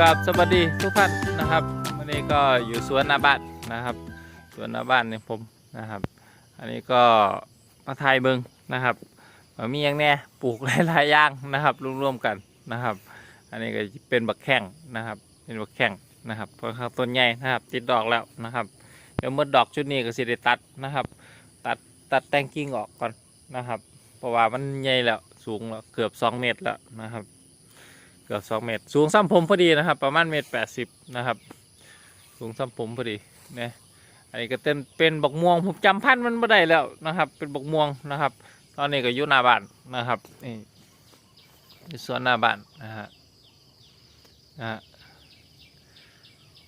กับสวัสดีทุกท่านนะครับวันนี้ก็อยู่สวนหนาบ้านนะครับ สวนหนาบ้านเนี่ยผมนะครับ อันนี้ก็มาไทยเบิงนะครับมีอย่างแน่ปลูกหลายๆอย่างนะครับร่วมๆกันนะครับ อันนี้ก็เป็นบักแข้งนะครับ เป็นบักแข้งนะครับเพราะเขาต้นใหญ่นะครับ ติดดอกแล้วนะครับเดี๋ยวเมื่อดอกชุดนี้ก็สิได้ตัดนะครับ ตัดตัดแตงกิ่งออกก่อนนะครับ เพราะว่ามันใหญ่แล้วสูงแล้วเกือบ 2 เมตรแล้วนะครับ เกือบ2เมตร สูงซ้ำผมพอดีนะครับ ประมาณเมตรแปดสิบนะครับ สูงซ้ำผมพอดีเนี่ยอันนี้ก็เต้นเป็นบกม่วงผมจำพันธุ์มันไม่ได้แล้วนะครับ เป็นบกม่วงนะครับ ตอนนี้ก็อยู่หน้าบ้านนะครับนี่สวนหน้าบ้านนะฮะนะฮะ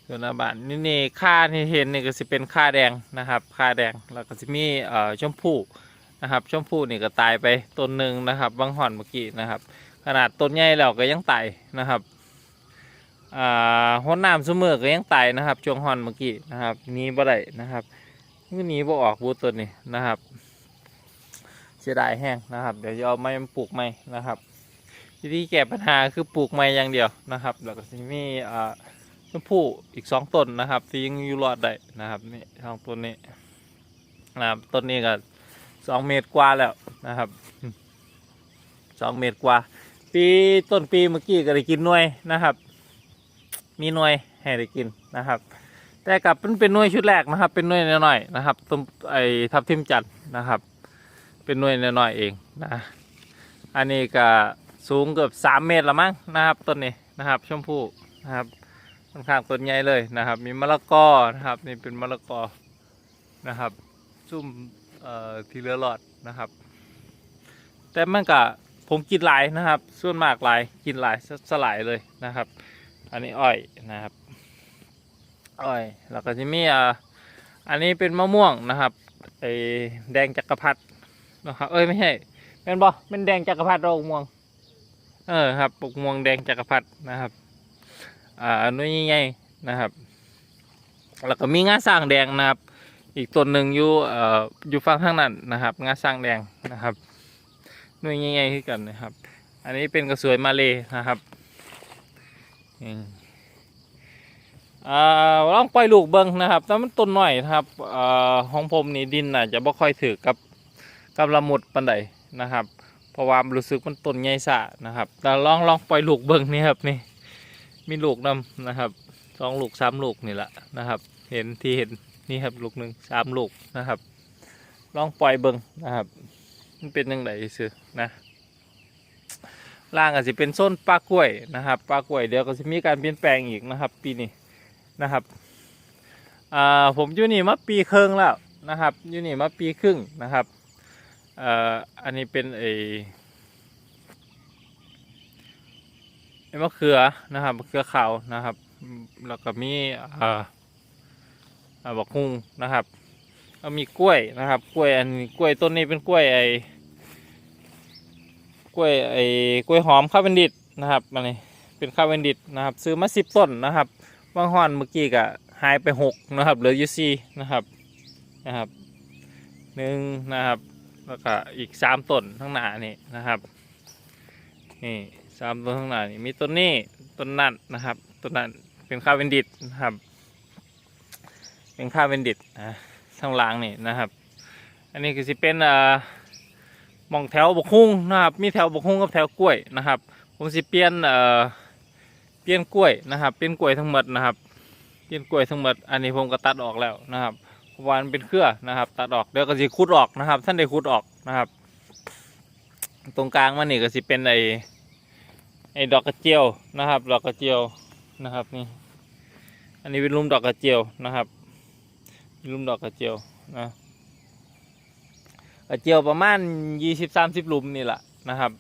สวนหน้าบ้านนี่นี่ค่าที่เห็นนี่ก็จะเป็นค่าแดงนะครับ ค่าแดงแล้วก็จะมีเอ่อชมพู่นะครับชมพู่นี่ก็ตายไปต้นหนึ่งนะครับบางห่อนเมื่อกี้นะครับขนาดต้นใหญ่แล้วก็ยังไตายนะครับอ่าหัวน้ำเสมอก็ยังไตายนะครับช่วงหอนเมื่อกี้นะครับหนี้บ่ได้นะครับนี่หนี้บ่ออกบูต้นนี่นะครับเสียดายแห้งนะครับ เดี๋ยวจะเอาไม้มาปลูกใหม่นะครับวิธีแก้ปัญหาคือปลูกไม้อย่างเดียวนะครับ แล้วก็จะมีอ่าชมพู่อีกสองต้นนะครับที่ยังอยู่รอดได้นะครับนี่สองต้นนี้นะครับต้นนี้ก็สองเมตรกว่าแล้วนะครับสองเมตรกว่า ปีต้นปีเมื่อกี้ก็ได้กินหน่วยนะครับ มีหน่วยให้ได้กินนะครับ แต่กลับเป็นเป็นหน่วยชุดแรกนะครับ เป็นหน่วยน้อยๆนะครับต้นไอ้ทับทิมจันทร์นะครับ เป็นหน่วยน้อยๆเองนะอันนี้ก็สูงเกือบสามเมตรละมั้งนะครับต้นนี้นะครับชมพู่นะครับค่อนข้างต้นใหญ่เลยนะครับ มีมะละกอนะครับนี่เป็นมะละกอนะครับซุ่มเอ่อทีเหลือรอดนะครับ แต่มันก็ ผมกินหลายนะครับ ส่วนมากหลายกินหลายสสลายเลยนะครับ อันนี้อ้อยนะครับ อ้อยแล้วก็จะมีอ่าอันนี้เป็นมะม่วงนะครับไอแดงจักรพรรดินะครับเอ้ยไม่ใช่เป็นบอเป็นแดงจักรพรรดิดอกม่วง เออครับปกม่วงแดงจักรพรรดินะครับ อ่าอันนี้ใหญ่นะครับ แล้วก็มีงาสร้างแดงนะครับ อีกต้นหนึ่งอยู่เอ่ออยู่ฝั่งข้างนั้นนะครับงาสร้างแดงนะครับ หน่วยใหญ่ๆขึ้นกันนะครับ อันนี้เป็นกระสวยมาเลยนะครับอ่าลองปล่อยลูกเบิ้งนะครับแต่มันต้นหน่อยนะครับอ่าของผมนี่ดินน่ะจะบ่ค่อยถือกับกับละมุดปันใดนะครับเพราะว่ารู้สึกมันต้นใหญ่สะนะครับ แต่ลองลองปล่อยลูกเบิ้งนี่ครับนี่มีลูกนำนะครับสองลูกสามลูกนี่แหละนะครับ เห็นที่เห็นนี่ครับลูกหนึ่งสามลูกนะครับ ลองปล่อยเบิ้งนะครับ มันเป็นยังไงซื้อนะล่างอาจจะเป็นส้นปลากล้วยนะครับปลากล้วยเดี๋ยวก็จะมีการเปลี่ยนแปลงอีกนะครับ ปีนี้นะครับอ่าผมอยู่นี่มาปีครึ่งแล้วนะครับอยู่นี่มาปีครึ่งนะครับเอ่ออันนี้เป็นไอไอ้มะเขือนะครับมะเขือขาวนะครับแล้วก็มีอ่าอ่าบักฮุงนะครับ ก็มีกล้วยนะครับ กล้วยอันกล้วยต้นนี้เป็นกล้วยไอ้กล้วยไอ้กล้วยหอมข้าวเวนดิตนะครับอันนี้เป็นข้าวเวนดิตนะครับ ซื้อมาสิบต้นนะครับบางห่อนเมื่อกี้ก็หายไปหกนะครับเหลืออยู่สี่นะครับนะครับหนึ่งนะครับแล้วก็อีกสามต้นข้างหน้านี่นะครับนี่สามต้นข้างหน้านี่มีต้นนี้ต้นนั้นนะครับต้นนั้นเป็นข้าวเวนดิตนะครับ เป็นข้าวเวนดิตนะ ข้างล่างนี่นะครับ อันนี้ก็สิเป็นเอ่อมองแถวบกฮุ้งนะครับ มีแถวบกฮุ้งกับแถวกล้วยนะครับ ผมสิเปลี่ยนเอ่อเปลี่ยนกล้วยนะครับ เปลี่ยนกล้วยทั้งหมดนะครับ เปลี่ยนกล้วยทั้งหมด อันนี้ผมก็ตัดออกแล้วนะครับวานเป็นเครือนะครับ ตัดออกเดี๋ยวก็สิคุดออกนะครับท่านได้คุดออกนะครับ ตรงกลางมันนี่ก็สิเป็นไอไอดอกกระเจียวนะครับ ดอกกระเจียวนะครับนี่ อันนี้เป็นลุมดอกกระเจียวนะครับ ลุมดอกกระเจียวนะกระเจียวประมาณยี่สิบสามสิบลุมนี่แหละนะครับ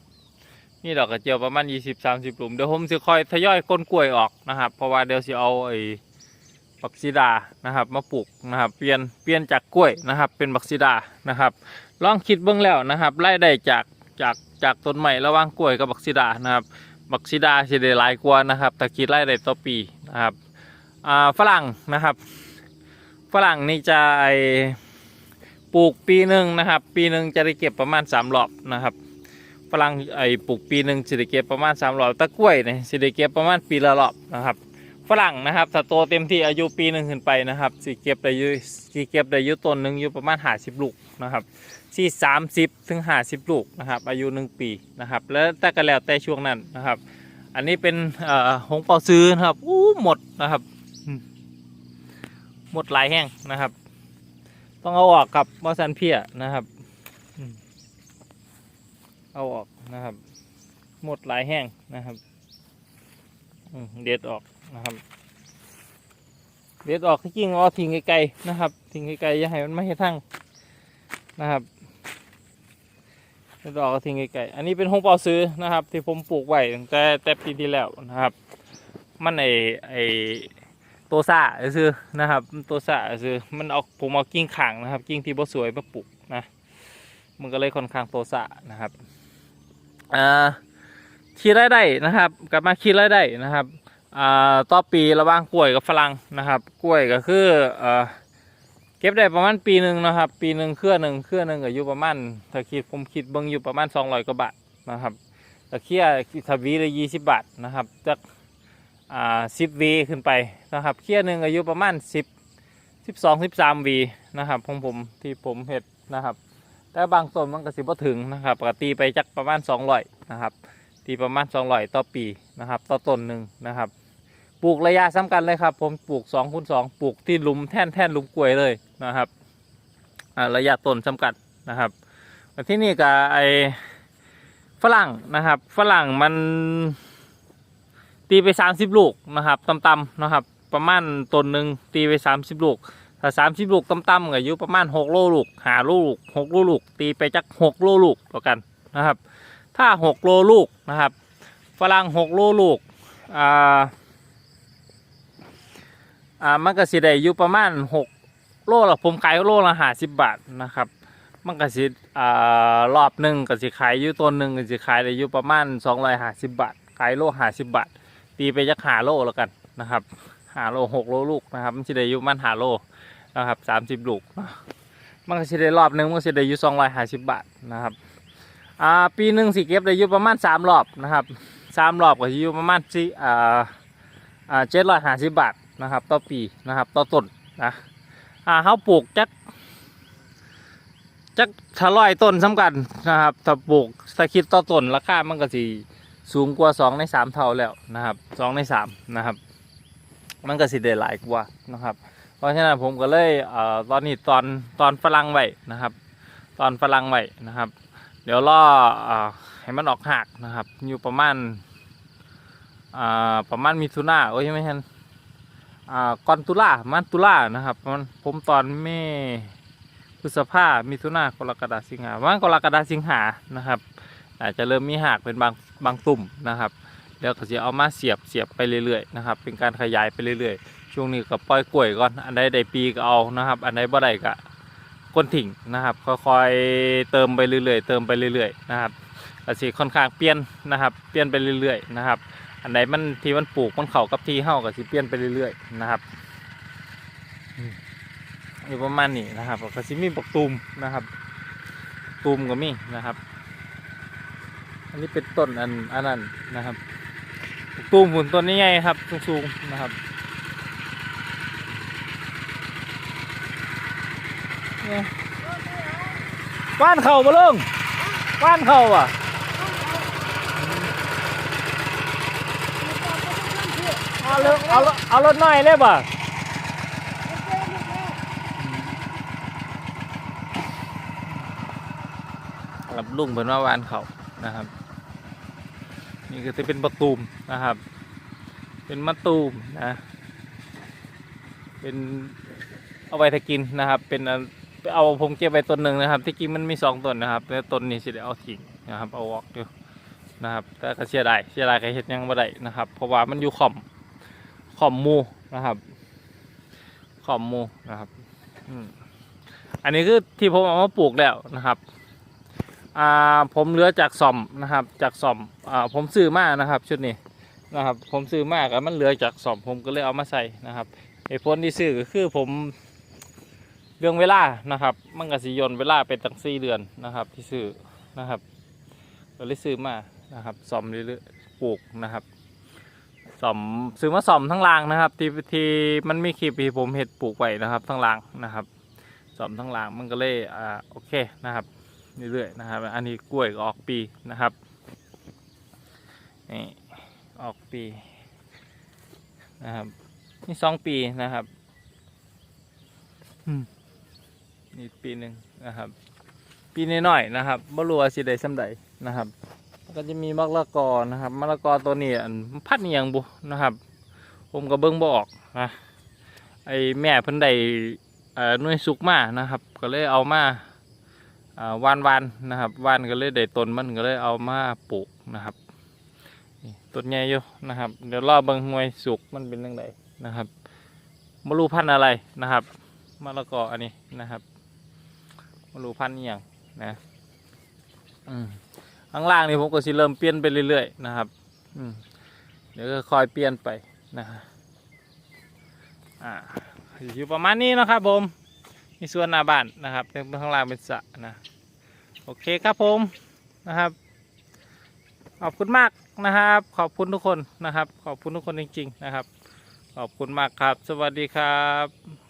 นี่ดอกกระเจียวประมาณยี่สิบสามสิบลุมเดี๋ยวผมจะค่อยทยอยก้นกล้วยออกนะครับ เพราะว่าเดี๋ยวจะเอาไอ้บักซีดานะครับ มาปลูกนะครับ เปลี่ยนเปลี่ยนจากกล้วยนะครับ เป็นบักซีดานะครับ ลองคิดเบื้องแล้วนะครับไล่ได้จากจากจากต้นใหม่ระหว่างกล้วยกับบักซีดานะครับ บักซีดาจะได้หลายกว่านะครับแต่คิดไล่ได้ต่อปีนะครับอ่าฝรั่งนะครับ ฝรั่งนี่จะปลูกปีหนึ่งนะครับ ปีหนึ่งจะได้เก็บประมาณสามรอบนะครับฝรั่งไอ้ปลูกปีหนึ่งสิได้เก็บประมาณสามรอบตะกล้วยเนี่ยสิได้เก็บประมาณปีละรอบนะครับฝรั่งนะครับถ้าโตเต็มที่อายุปีหนึ่งขึ้นไปนะครับสิเก็บได้ยุสิเก็บได้ยุต้นหนึ่งอยู่ประมาณห้าสิบลูกนะครับที่สามสิบถึงห้าสิบลูกนะครับอายุหนึ่งปีนะครับแล้วแต่ก็แล้วแต่ช่วงนั้นนะครับ อันนี้เป็นหงเปาซื้อนะครับอู้หมดนะครับ หมดหลายแห้งนะครับ ต้องเอาออกกับมอสันเพียนะครับเอาออกนะครับ หมดหลายแห้งนะครับเด็ดออกนะครับเด็ดออกที่จริงเอาทิ้งไกลๆนะครับทิ้งไกลๆอย่าให้มันไม่ให้ทั้งนะครับเด็ดออกทิ้งไกลๆอันนี้เป็นหงเปาซื้อนะครับ ที่ผมปลูกไว้ตั้งแต่แต่ปีที่แล้วนะครับ มันไอไอ ตัวซ่าซื้อนะครับ ตัวซ่าซื้อมันเอาผมเอากิ่งข่างนะครับ กิ่งที่บ่สวยมาปลูกนะมันก็เลยค่อนข้างตัวซ่านะครับอ่าคิดรายได้นะครับ กลับมาคิดรายได้นะครับอ่าต่อปีระหว่างกล้วยกับฝรั่งนะครับกล้วยก็คือเอ่อเก็บได้ประมาณปีหนึ่งนะครับ ปีหนึ่งเครือหนึ่งเครือหนึ่งก็อยู่ประมาณถ้าคิดผมคิดเบิ่งอยู่ประมาณ200กว่าบาทนะครับตะเคียทวีละยี่สิบบาทนะครับจาก อ่าสิบวีขึ้นไปนะครับเคียหนึ่งอายุประมาณสิบสิบสองสิบสามวีนะครับของผมที่ผมเห็ดนะครับ แต่บางต้นมันก็สิบ่ถึงนะครับปกตีไปจักประมาณ200นะครับ ตีประมาณ200ต่อปีนะครับต่อต้นหนึ่งนะครับปลูกระยะสำคัญเลยครับ ผมปลูก2อคูณสปลูกที่หลุมแท่นแท่นหลุมกล้วยเลยนะครับอ่าระยะต้นสำคัญนะครับที่นี่กับไอฝรั่งนะครับ ฝรั่งมัน ตีไป 30 ลูกนะครับต่ำๆนะครับ ประมาณต้นหนึ่งตีไป 30 ลูกถ้า30ลูกต่ำๆก็อยู่ประมาณ6โลลูกหาลูก6โลลูก ตีไปจัก6โลลูกต่อกันนะครับ ถ้า6โลลูกนะครับฝรั่ง6โลลูกอ่าอ่ามันก็สิได้อยู่ประมาณหกโลละผมขายโลละห้าสิบบาทนะครับ มันก็สิอ่ารอบหนึ่งก็สิขายอยู่ต้นหนึ่งก็สิขายได้อยู่ประมาณสองร้อยห้าสิบบาทขายโลห้าสิบบาท ตีไปจักหาโลแล้วกันนะครับหาโลหกโลลูกนะครับมันสิได้อยู่มันหาโลนะครับสามสิบลูกนะมันก็สิได้รอบหนึ่งมันก็สิได้อยู่สองร้อยห้าสิบบาทนะครับอ่าปีหนึ่งสิเก็บได้อยู่ประมาณสามรอบนะครับสามรอบก็สิอยู่ประมาณสี่อ่าอ่าเจ็ดร้อยห้าสิบบาทนะครับต่อปีนะครับต่อต้นนะอ่าเขาปลูกจักจักทะลอยต้นสำคัญนะครับถ้าปลูกถ้าคิดต่อต้นราคามันก็สิ สูงกว่าสองในสามเท่าแล้วนะครับสองในสามนะครับ มันก็สิได้หลายกว่านะครับ เพราะฉะนั้นผมก็เลยเอ่อตอนนี้ตอนตอนฝรั่งไว้นะครับ ตอนฝรั่งไว้นะครับ เดี๋ยวรอเอ่อให้มันออกหักนะครับ อยู่ประมาณอ่าประมาณมิถุนาโอ้ยไม่ใช่อ่าก่อนตุลามันตุลานะครับมันผมตอนเมพฤษภามิถุนากรกฎาสิงหาประมันกรกฎาสิงหานะครับ อาจจะเริ่มมีหากเป็นบาง บางตุ่มนะครับเดี๋ยวก็จะเอามาเสียบเสียบไปเรื่อยๆนะครับ เป็นการขยายไปเรื่อยๆ ช่วงนี้ก็ปล่อยกล้วยก่อน อันใดได้ปีก็เอานะครับ อันใดบ่ได้ก็ก้นถิ่งนะครับ ค่อยๆเติมไปเรื่อยๆ เติมไปเรื่อยๆนะครับก็สิค่อนข้างเปลี่ยนนะครับ เปลี่ยนไปเรื่อยๆนะครับ อันไหนมันที่มันปลูกมันเข้ากับที่เฮาก็สิเปลี่ยนไปเรื่อยๆนะครับอยู่ประมาณนี้นะครับก็สิมีบักตูมนะครับตูมก็มีนะครับ นนี้เป็นต้นอันอันนั้นนะครับตูมหุ่นต้นนี้ไงครับสูงๆนะครับเนี่ยว่านเข่าบ่ลงว่านเข่าอะเอารถเอารถเอารถหน่อยเลยป่ะรับลุงเป็นว่าวานเขานะครับ นี่ก็จะเป็นประตูมนะครับ เป็นมะตูมนะ เป็นเอาไว้ถ้ากินนะครับ เป็นเอาผมเก็บไว้ต้นหนึ่งนะครับ ที่กินมันมีสองต้นนะครับแล้วต้นนี้สิได้เอาทิ้งนะครับเอาออกอยู่นะครับแต่ก็เสียดายเสียดายใครเห็ดหยังบ่ได้นะครับ เพราะว่ามันอยู่ขอบขอมมูนะครับขอมมูนะครับอันนี้คือที่ผมเอามาปลูกแล้วนะครับ อ่าผมเหลือจากซ่อมนะครับ จากซ่อมอ่าผมซื้อมานะครับ ชุดนี้นะครับ ผมซื้อมากับมันเหลือจากซ่อมผมก็เลยเอามาใส่นะครับเหตุผลที่ซื้อก็คือผมเรื่องเวลานะครับ มันก็สิยนเวลาไปตั้งสี่เดือนนะครับ ที่ซื้อนะครับก็เลยซื้อมานะครับซ่อมเรื่อยๆปลูกนะครับซ่อมซื้อมาซ่อมทั้งรางนะครับ ที่ที่มันมีคลิปที่ผมเห็ดปลูกไว้นะครับทั้งรางนะครับซ่อมทั้งรางมันก็เลยอ่าโอเคนะครับ เรื่อยๆนะครับ อันนี้กล้วยออกปีนะครับนี่ออกปีนะครับ นี่สองปีนะครับอืมนี่ปีหนึ่งนะครับ ปีน้อยๆนะครับบ่รู้ว่าสิได้ส่ำใดนะครับ ก็จะมีมะละกอนะครับมะละกอตัวนี้อันพัดเนียงบุนะครับ ผมก็เบิ่งบ่ออกนะไอแม่เพิ่นได้เอ่อหน่ยสุกมานะครับ ก็เลยเอามา วานวานนะครับวานก็เลยได้ต้นมันก็เลยเอามาปลูกนะครับต้นใหญ่อยู่นะครับ เดี๋ยวรอเบิ่งหน่วยสุกมันเป็นจังไดนะครับบ่รู้พันธ์อะไรนะครับมะละกออันนี้นะครับบ่รู้พันธ์อย่างนะอืมข้างล่างนี่ผมก็สิเริ่มเปลี่ยนไปเรื่อยๆนะครับอืมเดี๋ยวก็คอยเปลี่ยนไปนะฮะอ่าอยู่ประมาณนี้นะครับผม มีส่วนหน้าบ้านนะครับเป็นข้างล่างเป็นสระนะโอเคครับผมนะครับ ขอบคุณมากนะครับ ขอบคุณทุกคนนะครับ ขอบคุณทุกคนจริง ๆ นะครับ ขอบคุณมากครับ สวัสดีครับ